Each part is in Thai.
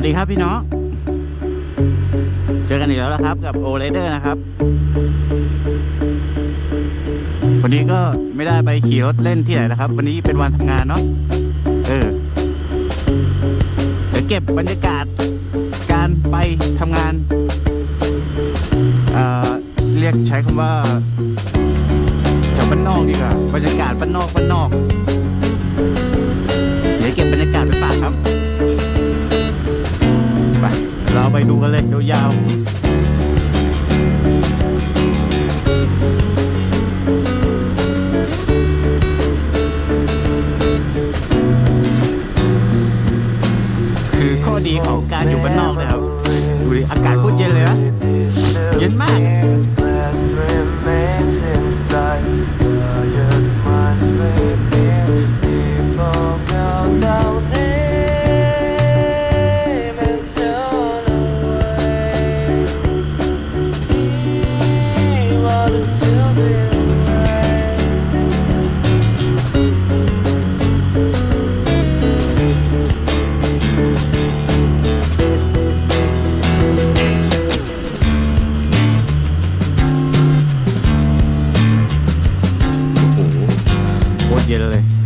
วัสดีครับพี่น้อง เจอกันอีกแล้วนะครับกับโอเลเดอร์นะครับ วันนี้ก็ไม่ได้ไปขี่รถเล่นที่ไหนนะครับ วันนี้เป็นวันทำงานเนาะ เออ เดี๋ยวเก็บบรรยากาศการไปทำงาน เอ่อ เรียกใช้คำว่าแถวบ้านนอกดีกว่า บรรยากาศบ้านนอกบ้านนอก เดี๋ยวเก็บบรรยากาศไปฝากครับ เราไปดูกันเลยยาวๆคือข้อดีของการอยู่บ้านนอกเลยครับ ดูดิอากาศโคตรเย็นเลยนะ โ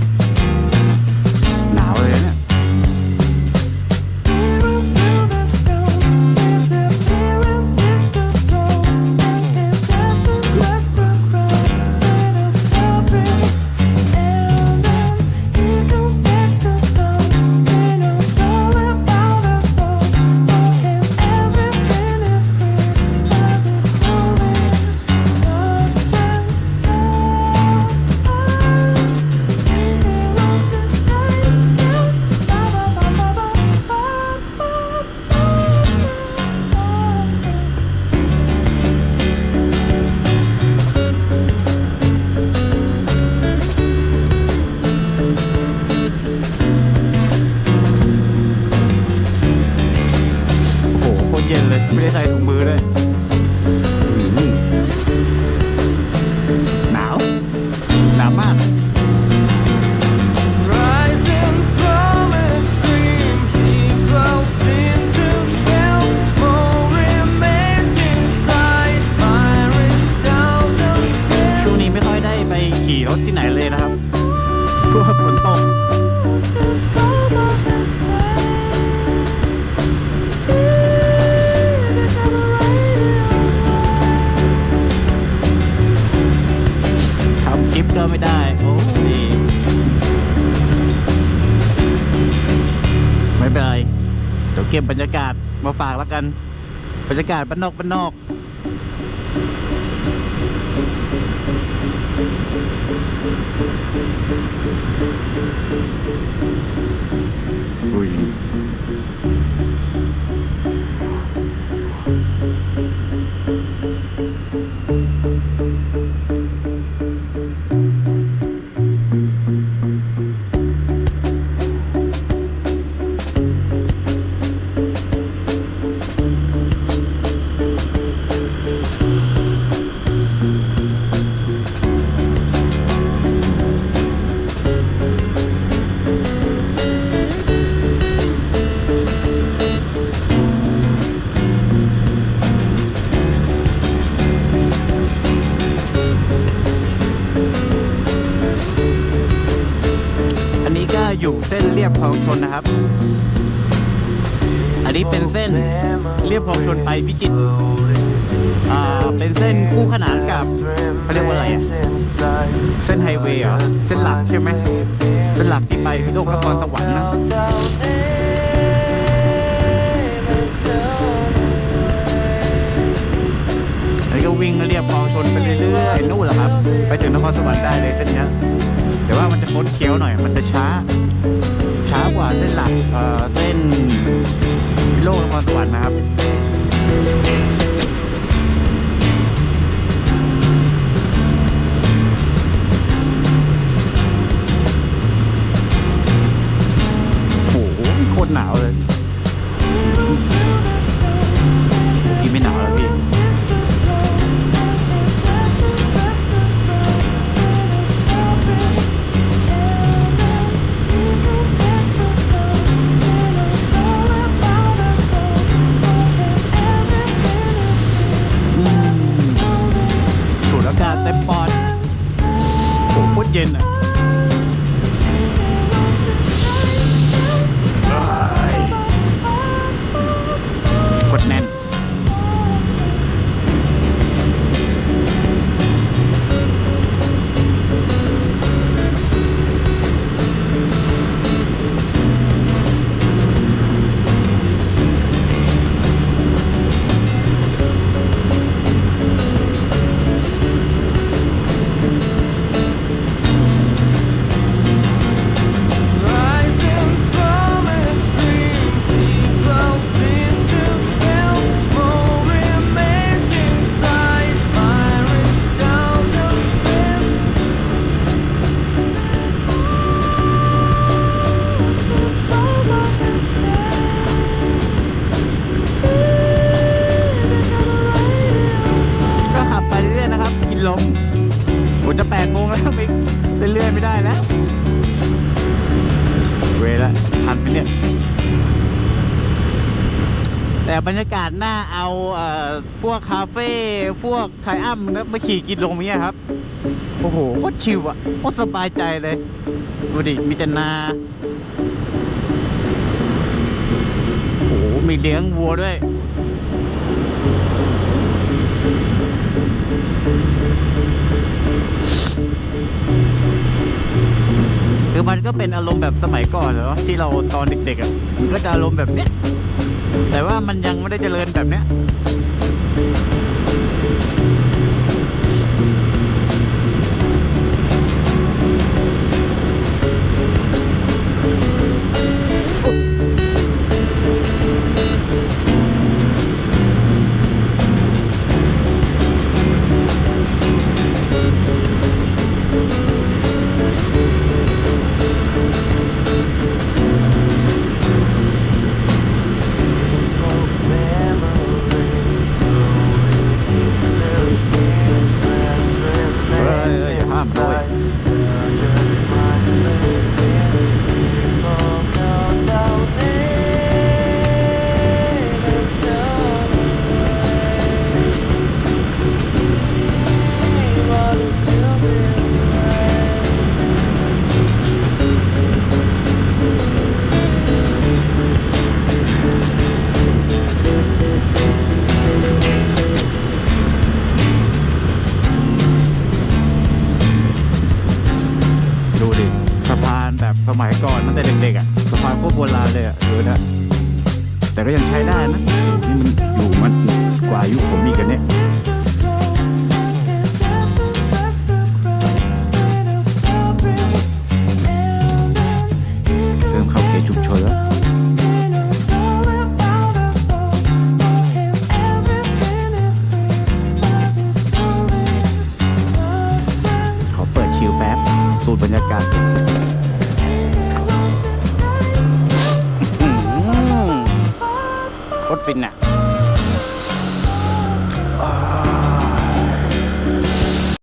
ไม่ได้ใส่ถุงมือด้วย บบรรยากาศมาฝากแล้วกัน บรรยากาศบ้านนอกบ้านนอกอุ้ย อยู่เส้นเรียบคลองชนนะครับ อันนี้เป็นเส้นเรียบคลองชนไปพิจิตรอ่าเป็นเส้นคู่ขนานกับเขาเรียกว่าอะไรอะเส้นไฮเวย์เหรอ เส้นหลักใช่ไหมเส้นหลักที่ไปพิโลกนครสวรรค์นะอันนี้ก็วิ่งเรียบคลองชนไปเรื่อยๆนู่นแหละครับ ไปถึงนครสวรรค์ได้เลยเส้นนี้แต่ว่ามันจะคดเคี้ยวหน่อย มันจะช้า เส้นหลักเอ่อเส้นพิโลกนครสวรรค์นะครับโอ้โหโคตรหนาวเลย กดแน่น จะแปดโมงแล้วไปเรื่อยไม่ได้แล้ว เวละทันไปเนี่ย แต่บรรยากาศหน้าเอาเอ่อพวกคาเฟ่พวกไทอัมนะมาขี่กินตรงนี้ครับ โอ้โหโคตรชิวอะโคตรสบายใจเลย ดูดิ มีแต่นาโอ้โหมีเลี้ยงวัวด้วย มันก็เป็นอารมณ์แบบสมัยก่อนเหรอที่เราตอนเด็กๆอะก็จะอารมณ์แบบเนี้ยแต่ว่ามันยังไม่ได้เจริญแบบเนี้ย แต่เด็กๆอะสะพานพวกโบราณเลยอะดูนะแต่ก็ยังใช้ได้นะนี่มันอยู่มันกว่าอายุผมอีกกันเนี่ยเริ่มเข้าเขตชุมชนแล้วขอเปิดชิลแป๊บสูตรบรรยากาศ ฟินอะ